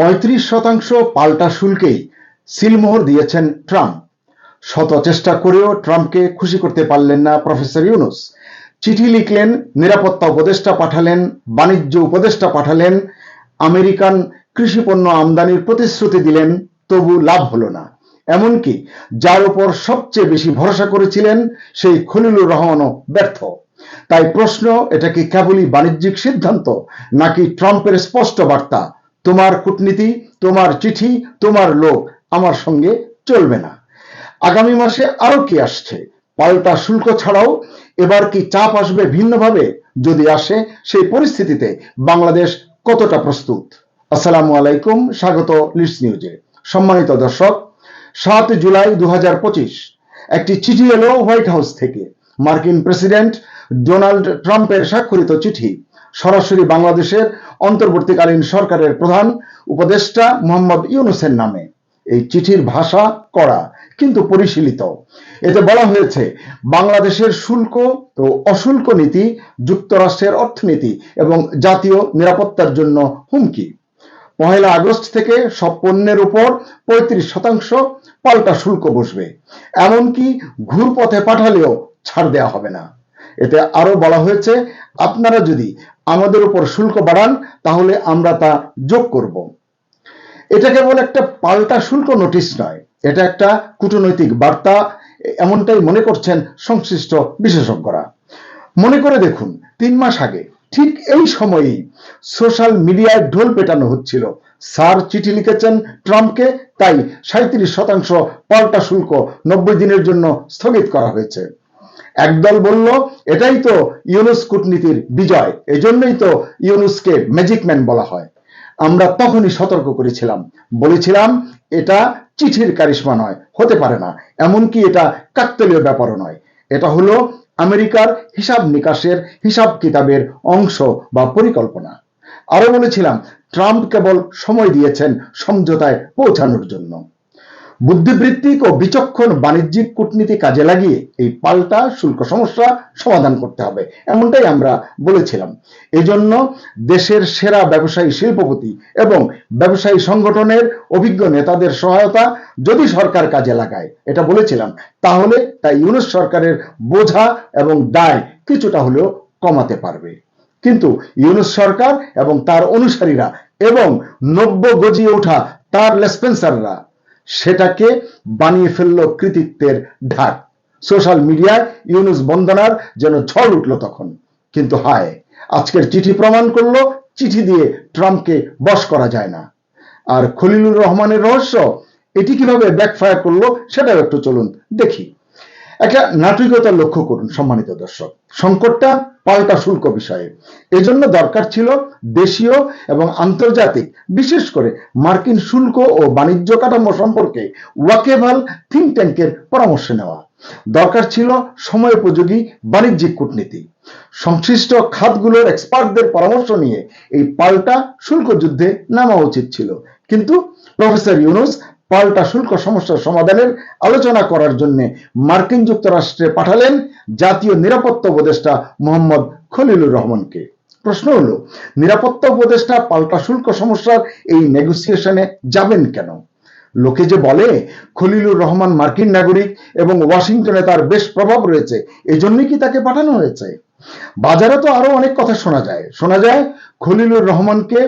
পঁয়ত্রিশ শতাংশ পাল্টা শুল্কেই সিলমোহর দিয়েছেন ট্রাম্প। শত চেষ্টা করেও ট্রাম্পকে খুশি করতে পারলেন না প্রফেসর ইউনুস। চিঠি লিখলেন, নিরাপত্তা উপদেষ্টা পাঠালেন, বাণিজ্য উপদেষ্টা পাঠালেন, আমেরিকান কৃষিপণ্য আমদানির প্রতিশ্রুতি দিলেন, তবু লাভ হলো না। এমনকি যার উপর সবচেয়ে বেশি ভরসা করেছিলেন সেই খলিলুর রহমানও ব্যর্থ। তাই প্রশ্ন, এটা কি কেবলই বাণিজ্যিক সিদ্ধান্ত নাকি ট্রাম্পের স্পষ্ট বার্তা তোমার কূটনীতি, তোমার চিঠি, তোমার লোক আমার সঙ্গে চলবে না। আগামী মাসে আরও কি আসছে? পাল্টা শুল্ক ছাড়াও এবার কি চাপ আসবে ভিন্নভাবে? যদি আসে, সেই পরিস্থিতিতে বাংলাদেশ কতটা প্রস্তুত? আসসালামু আলাইকুম, স্বাগত লিডস নিউজে। সম্মানিত দর্শক, সাত জুলাই দু হাজার পঁচিশ, একটি চিঠি এলো হোয়াইট হাউস থেকে। মার্কিন প্রেসিডেন্ট ডোনাল্ড ট্রাম্পের স্বাক্ষরিত চিঠি সরাসরি বাংলাদেশের অন্তর্বর্তীকালীন সরকারের প্রধান উপদেষ্টা মোহাম্মদ ইউনুসের নামে। এই চিঠির ভাষা কড়া, কিন্তু পরিশীলিত। এতে বলা হয়েছে, বাংলাদেশের শুল্ক ও অশুল্ক নীতি, যুক্তরাষ্ট্রের অর্থনীতি এবং জাতীয় নিরাপত্তার জন্য হুমকি। পহেলা আগস্ট থেকে সব পণ্যের উপর পঁয়ত্রিশ শতাংশ পাল্টা শুল্ক বসবে। এমনকি ঘুরপথে পাঠালেও ছাড় দেওয়া হবে না। এতে আরও বলা হয়েছে, আপনারা যদি আমাদের উপর শুল্ক বাড়ান, তাহলে আমরা তা যোগ করব। এটা কেবল একটা পাল্টা শুল্ক নোটিশ নয়, এটা একটা কূটনৈতিক বার্তা, এমনটাই মনে করছেন সংশ্লিষ্ট বিশেষজ্ঞরা। মনে করে দেখুন, তিন মাস আগে, ঠিক এই সময়েই সোশ্যাল মিডিয়ায় ঢোল পেটানো হচ্ছিল। স্যার চিঠি লিখেছেন ট্রাম্পকে, তাই সাঁত্রিশ শতাংশ পাল্টা শুল্ক নব্বই দিনের জন্য স্থগিত করা হয়েছে। একদল বলল, এটাই তো ইউনুস কূটনীতির বিজয়। এজন্যই তো ইউনুসকে ম্যাজিক ম্যান বলা হয়। আমরা তখনই সতর্ক করেছিলাম। বলেছিলাম, এটা চিঠির কারিশমা নয়, হতে পারে না। এমনকি এটা কাকতলীয় ব্যাপারও নয়। এটা হলো আমেরিকার হিসাব নিকাশের, হিসাব কিতাবের অংশ বা পরিকল্পনা। আরও বলেছিলাম, ট্রাম্প কেবল সময় দিয়েছেন সমঝোতায় পৌঁছানোর জন্য। বুদ্ধিবৃত্তিক ও বিচক্ষণ বাণিজ্যিক কূটনীতি কাজে লাগিয়ে এই পাল্টা শুল্ক সমস্যা সমাধান করতে হবে, এমনটাই আমরা বলেছিলাম। এজন্য দেশের সেরা ব্যবসায়ী শিল্পপতি এবং ব্যবসায়ী সংগঠনের অভিজ্ঞ নেতাদের সহায়তা যদি সরকার কাজে লাগায়, এটা বলেছিলাম, তাহলে তা ইউনুস সরকারের বোঝা এবং দায় কিছুটা হলেও কমাতে পারবে। কিন্তু ইউনুস সরকার এবং তার অনুসারীরা এবং নব্য গজিয়ে ওঠা তার লেসপেন্সাররা সেটাকে বানিয়ে ফেলল কৃতিত্বের ঢাক। সোশ্যাল মিডিয়ায় ইউনুস বন্দনার যেন ঝড় উঠল তখন। কিন্তু হায়, আজকের চিঠি প্রমাণ করল, চিঠি দিয়ে ট্রাম্পকে বশ করা যায় না। আর খলিলুর রহমানের রহস্য, এটি কীভাবে ব্যাকফায়ার করল, সেটাও একটু চলুন দেখি। একটা নাটকীয়তা লক্ষ্য করুন, সম্মানিত দর্শক। সংকটটা পাল্টা শুল্ক বিষয়ে। এজন্য দরকার ছিল দেশীয় এবং আন্তর্জাতিক, বিশেষ করে মার্কিন শুল্ক ও বাণিজ্য কাঠামো সম্পর্কে ওয়াকেভাল থিঙ্ক ট্যাঙ্কের পরামর্শ নেওয়া। দরকার ছিল সময় উপযোগী বাণিজ্যিক কূটনীতি। সংশ্লিষ্ট খাতগুলোর এক্সপার্টদের পরামর্শ নিয়ে এই পাল্টা শুল্ক যুদ্ধে নামা উচিত ছিল। কিন্তু প্রফেসর ইউনুস পাল্টা শুল্ক সমস্যার সমাধানের আলোচনা করার জন্য মার্কিন যুক্তরাষ্ট্রে পাঠালেন জাতীয় নিরাপত্তা উপদেষ্টা মোহাম্মদ খলিলুর রহমানকে। প্রশ্ন হলো, নিরাপত্তা উপদেষ্টা পাল্টা শুল্ক সমস্যার এই নেগোসিয়েশনে যাবেন কেন? লোকে যে বলে, খলিলুর রহমান মার্কিন নাগরিক এবং ওয়াশিংটনে তার বেশ প্রভাব রয়েছে এই জন্যই কি তাকে পাঠানো হয়েছে? বাজারে তো আরও অনেক কথা শোনা যায়। শোনা যায় খলিলুর রহমানকে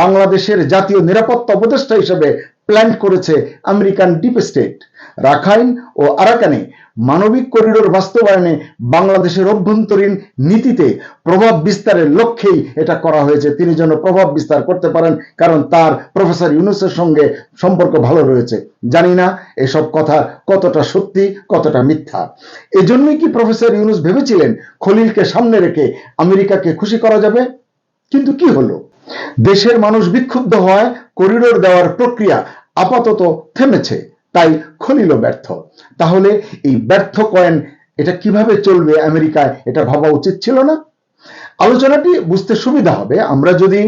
বাংলাদেশের জাতীয় নিরাপত্তা উপদেষ্টা হিসেবে প্ল্যান করেছে আমেরিকান ডিপ স্টেট রাখাইন ও আরাকানে মানবিক করিডোর বাস্তবায়নে বাংলাদেশের অভ্যন্তরীণ নীতিতে প্রভাব বিস্তারের লক্ষ্যেই এটা করা হয়েছে। তিনি যেন প্রভাব বিস্তার করতে পারেন, কারণ তার প্রফেসর ইউনুসের সঙ্গে সম্পর্ক ভালো রয়েছে। জানি না এসব কথা কতটা সত্যি, কতটা মিথ্যা। এজন্যই কি প্রফেসর ইউনুস ভেবেছিলেন খলিলকে সামনে রেখে আমেরিকাকে খুশি করা যাবে? কিন্তু কি হলো? দেশের মানুষ বিক্ষুব্ধ হয় করিডোর দেওয়ার প্রক্রিয়া আপাতত থেমেছে। তাই খলিল ব্যর্থ। তাহলে এই ব্যর্থ কয়েন এটা কীভাবে চলবে আমেরিকায় এটা ভাবা উচিত ছিল না। আলোচনাটি বুঝতে সুবিধা হবে। আমরা যদি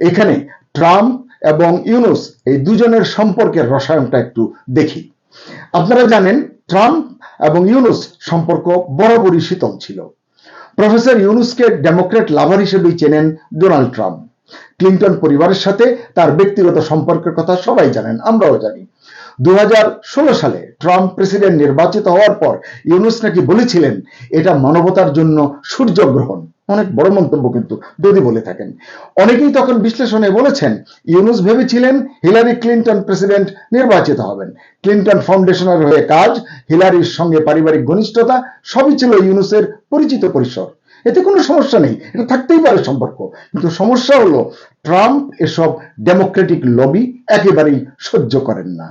এখানে ট্রাম্প এবং ইউনুস এই দুজনের সম্পর্কের রসায়নটা একটু দেখি। আপনারা জানেন ট্রাম্প এবং ইউনুস সম্পর্ক বরাবরই শীতল ছিল। প্রফেসর ইউনুসকে ডেমোক্রেট লাভার হিসেবেই চেনেন ডোনাল্ড ট্রাম্প। ক্লিন্টন পরিবারের সাথে তার ব্যক্তিগত সম্পর্কের কথা সবাই জানেন, আমরাও জানি। দু হাজার ষোলো সালে ট্রাম্প প্রেসিডেন্ট নির্বাচিত হওয়ার পর ইউনুস নাকি বলেছিলেন, এটা মানবতার জন্য সূর্যগ্রহণ। অনেক বড় মন্তব্য কিন্তু যদি বলে থাকেন। অনেকেই তখন বিশ্লেষণে বলেছেন, ইউনুস ভেবেছিলেন হিলারি ক্লিন্টন প্রেসিডেন্ট নির্বাচিত হবেন। ক্লিন্টন ফাউন্ডেশনের হয়ে কাজ, হিলারির সঙ্গে পারিবারিক ঘনিষ্ঠতা, সবই ছিল ইউনুসের পরিচিত পরিসর। এতে কোনো সমস্যা নেই, এটা থাকতেই পারে সম্পর্ক। কিন্তু সমস্যা হলো, ট্রাম্প এসব ডেমোক্রেটিক লবি একেবারেই সহ্য করেন না।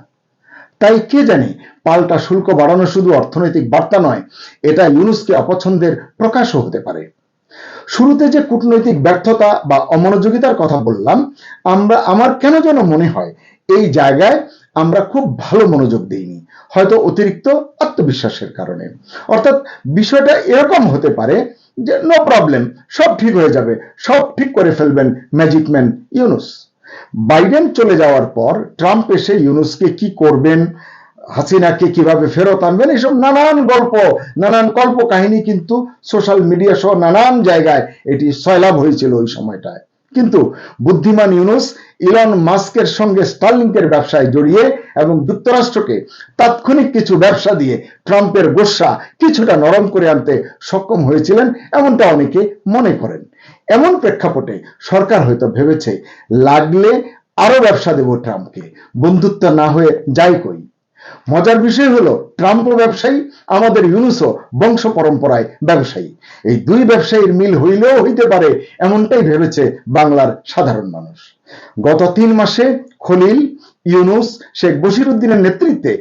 তাই কে জানে, পাল্টা শুল্ক বাড়ানো শুধু অর্থনৈতিক বার্তা নয়, এটা ইউনুসকে অপছন্দের প্রকাশও হতে পারে। শুরুতে যে কূটনৈতিক ব্যর্থতা বা অমনোযোগিতার কথা বললাম, আমরা, আমার কেন যেন মনে হয়, এই জায়গায় আমরা খুব ভালো মনোযোগ দিইনি, হয়তো অতিরিক্ত আত্মবিশ্বাসের কারণে। অর্থাৎ বিষয়টা এরকম হতে পারে যে নো প্রবলেম সব ঠিক হয়ে যাবে, সব ঠিক করে ফেলবেন ম্যাজিক ম্যান ইউনুস। বাইডেন চলে যাওয়ার পর ট্রাম্প এসে ইউনুসকে কি করবেন, হাসিনাকে কীভাবে ফেরত আনবেন এইসব নানান গল্প, নানান কল্প কাহিনী কিন্তু সোশ্যাল মিডিয়া সহ নানান জায়গায় এটি সয়লাভ হয়েছিল ওই সময়টায়। কিন্তু বুদ্ধিমান ইউনুস ইলন মাস্কের সঙ্গে স্টার্লিংকের ব্যবসায় জড়িয়ে এবং যুক্তরাষ্ট্রকে তাৎক্ষণিক কিছু ব্যবসা দিয়ে ট্রাম্পের গোসা কিছুটা নরম করে আনতে সক্ষম হয়েছিলেন এমনটা অনেকে মনে করেন। এমন প্রেক্ষাপটে সরকার হয়তো ভেবেছে, লাগলে আরও ব্যবসা দেব ট্রাম্পকে, বন্ধুত্ব না হয়ে যাই কই। মজার বিষয় হলো ট্রাম্পও ব্যবসায়ী, আমাদের ইউনুসও বংশ পরম্পরায় ব্যবসায়ী। এই দুই ব্যবসায়ীর মিল হইলেও হইতে পারে এমনটাই ভেবেছে বাংলার সাধারণ মানুষ। গত তিন মাসে খলিল, ইউনুস, শেখ বশির উদ্দিনের নেতৃত্বে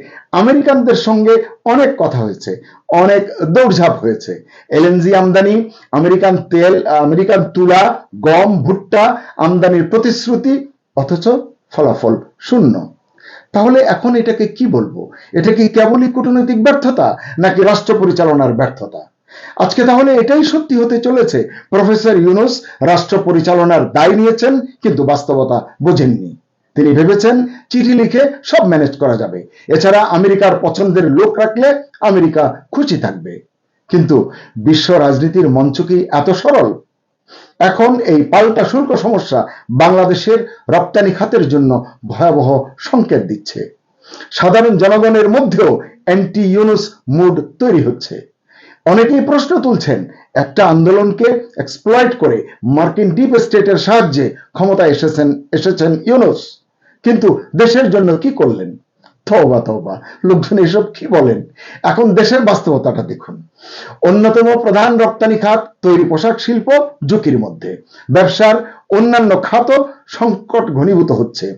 আমেরিকানদের সঙ্গে অনেক কথা হয়েছে, অনেক দৌড়ঝাঁপ হয়েছে। এলএনজি আমদানি, আমেরিকান তেল, আমেরিকান তুলা, গম, ভুট্টা আমদানির প্রতিশ্রুতি, অথচ ফলাফল শূন্য। তাহলে এখন এটাকে কি বলব? এটা কি কেবলই কূটনৈতিক ব্যর্থতা নাকি রাষ্ট্র পরিচালনার ব্যর্থতা? আজকে তাহলে এটাই সত্যি হতে চলেছে। প্রফেসর ইউনুস রাষ্ট্র পরিচালনার দায় নিয়েছেন, কিন্তু বাস্তবতা বোঝেননি। তিনি ভেবেছেন চিঠি লিখে সব ম্যানেজ করা যাবে। এছাড়া আমেরিকার পছন্দের লোক রাখলে আমেরিকা খুশি থাকবে। কিন্তু বিশ্ব রাজনীতির মঞ্চ কি এত সরল? এখন এই পাল্টা শুল্ক সমস্যা বাংলাদেশের রপ্তানি খাতের জন্য ভয়াবহ সংকেত দিচ্ছে। সাধারণ জনগণের মধ্যেও অ্যান্টি ইউনুস মুড তৈরি হচ্ছে। অনেকেই প্রশ্ন তুলছেন, একটা আন্দোলনকে এক্সপ্লয়েট করে মার্কিন ডিপ স্টেটের সাহায্যে ক্ষমতায় এসেছেন এসেছেন ইউনুস। কিন্তু দেশের জন্য কি করলেন? তওবা তওবা। লোকজন এসব কি বলেন? এখন দেশের বাস্তবতাটা দেখুন। অন্যতম প্রধান রপ্তানি খাত তৈরি পোশাক শিল্প ঝুঁকির মধ্যে। ব্যবসার অন্যান্য খাতও সংকট ঘনীভূত হচ্ছে।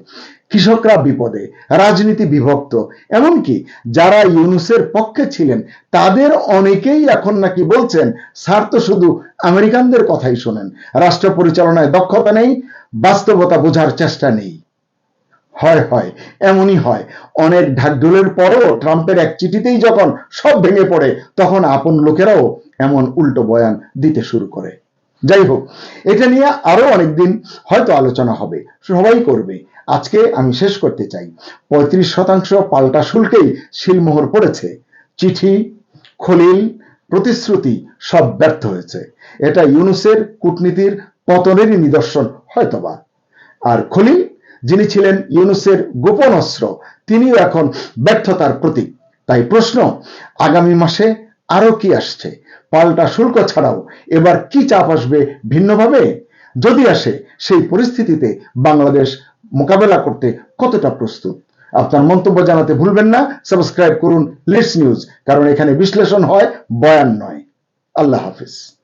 কৃষকরা বিপদে, রাজনীতি বিভক্ত, এমনকি যারা ইউনুসের পক্ষে ছিলেন, তাদের অনেকেই এখন নাকি বলছেন স্যার তো শুধু আমেরিকানদের কথাই শোনেন। রাষ্ট্র পরিচালনায় দক্ষতা নেই, বাস্তবতা বোঝার চেষ্টা নেই। হয় হয়। এমনই হয়। অনেক ঢাকঢোলের পরও ট্রাম্পের এক চিঠিতেই যখন সব ভেঙে পড়ে, তখন আপন লোকেরাও এমন উল্টো বয়ান দিতে শুরু করে। যাই হোক, এটা নিয়ে আরও অনেকদিন হয়তো আলোচনা হবে, সবাই করবে। আজকে আমি শেষ করতে চাই। পঁয়ত্রিশ শতাংশ পাল্টা শুল্কেই শিলমোহর পড়েছে। চিঠি, খলিল, প্রতিশ্রুতি সব ব্যর্থ হয়েছে। এটা ইউনুসের কূটনীতির পতনেরই নিদর্শন হয়তোবা। আর খলিল যিনি ছিলেন ইউনুসের গোপন অস্ত্র, তিনিও এখন ব্যর্থতার প্রতীক। তাই প্রশ্ন, আগামী মাসে আরও কি আসছে? পাল্টা শুল্ক ছাড়াও এবার কি চাপ আসবে ভিন্নভাবে? যদি আসে, সেই পরিস্থিতিতে বাংলাদেশ মোকাবেলা করতে কতটা প্রস্তুত? আপনার মন্তব্য জানাতে ভুলবেন না, সাবস্ক্রাইব করুন লেটস নিউজ, কারণ এখানে বিশ্লেষণ হয়, বয়ান নয়। আল্লাহ হাফিজ।